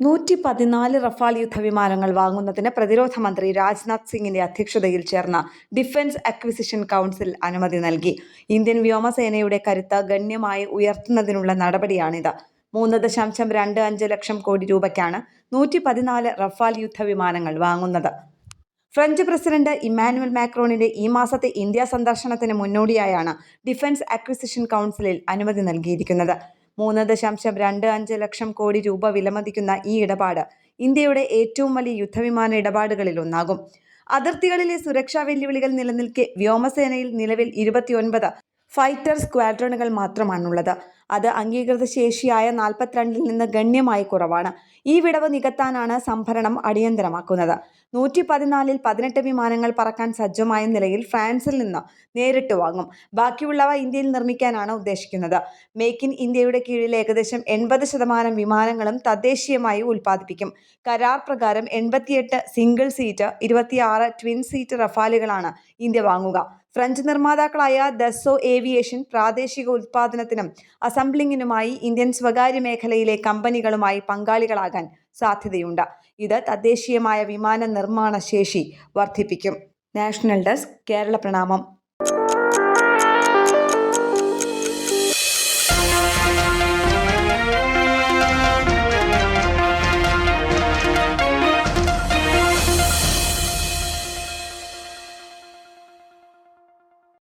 നൂറ്റി പതിനാല് റഫാൽ യുദ്ധവിമാനങ്ങൾ വാങ്ങുന്നതിന് പ്രതിരോധ മന്ത്രി രാജ്നാഥ് സിംഗിന്റെ അധ്യക്ഷതയിൽ ചേർന്ന ഡിഫൻസ് അക്വിസിഷൻ കൗൺസിൽ അനുമതി നൽകി. ഇന്ത്യൻ വ്യോമസേനയുടെ കരുത്ത് ഗണ്യമായി ഉയർത്തുന്നതിനുള്ള നടപടിയാണിത്. മൂന്ന് ദശാംശം രണ്ട് അഞ്ച് ലക്ഷം കോടി രൂപയ്ക്കാണ് നൂറ്റി പതിനാല് റഫാൽ യുദ്ധവിമാനങ്ങൾ വാങ്ങുന്നത്. ഫ്രഞ്ച് പ്രസിഡന്റ് ഇമ്മാനുവൽ മാക്രോണിന്റെ ഈ മാസത്തെ ഇന്ത്യ സന്ദർശനത്തിന് മുന്നോടിയായാണ് ഡിഫൻസ് അക്വിസിഷൻ കൗൺസിലിൽ അനുമതി നൽകിയിരിക്കുന്നത്. മൂന്ന് ദശാംശം രണ്ട് അഞ്ച് ലക്ഷം കോടി രൂപ വിലമതിക്കുന്ന ഈ ഇടപാട് ഇന്ത്യയുടെ ഏറ്റവും വലിയ യുദ്ധവിമാന ഇടപാടുകളിൽ ഒന്നാകും. അതിർത്തികളിലെ സുരക്ഷാ വെല്ലുവിളികൾ നിലനിൽക്കെ വ്യോമസേനയിൽ നിലവിൽ ഇരുപത്തിയൊൻപത് ഫൈറ്റർ സ്ക്വാഡ്രണുകൾ മാത്രമാണുള്ളത്. അത് അംഗീകൃത ശേഷിയായ നാൽപ്പത്തിരണ്ടിൽ നിന്ന് ഗണ്യമായി കുറവാണ്. ഈ വിടവ് നികത്താനാണ് സംഭരണം അടിയന്തരമാക്കുന്നത്. നൂറ്റി പതിനാലിൽ പതിനെട്ട് വിമാനങ്ങൾ പറക്കാൻ സജ്ജമായ നിലയിൽ ഫ്രാൻസിൽ നിന്ന് നേരിട്ട് വാങ്ങും. ബാക്കിയുള്ളവ ഇന്ത്യയിൽ നിർമ്മിക്കാനാണ് ഉദ്ദേശിക്കുന്നത്. മേക്ക് ഇൻ ഇന്ത്യയുടെ കീഴിൽ ഏകദേശം എൺപത് ശതമാനം വിമാനങ്ങളും തദ്ദേശീയമായി ഉൽപ്പാദിപ്പിക്കും. കരാർ പ്രകാരം എൺപത്തിയെട്ട് സിംഗിൾ സീറ്റ് ഇരുപത്തിയാറ് ട്വിൻ സീറ്റ് റഫാലുകളാണ് ഇന്ത്യ വാങ്ങുക. ഫ്രഞ്ച് നിർമ്മാതാക്കളായ ദസോ ഏവിയേഷൻ പ്രാദേശിക ഉൽപ്പാദനത്തിനും അസംബ്ലിങ്ങിനുമായി ഇന്ത്യൻ സ്വകാര്യ മേഖലയിലെ കമ്പനികളുമായി പങ്കാളികളാകാൻ സാധ്യതയുണ്ട്. ഇത് തദ്ദേശീയമായ വിമാന നിർമ്മാണ ശേഷി വർദ്ധിപ്പിക്കും. നാഷണൽ ഡെസ്ക് കേരള പ്രണാമം.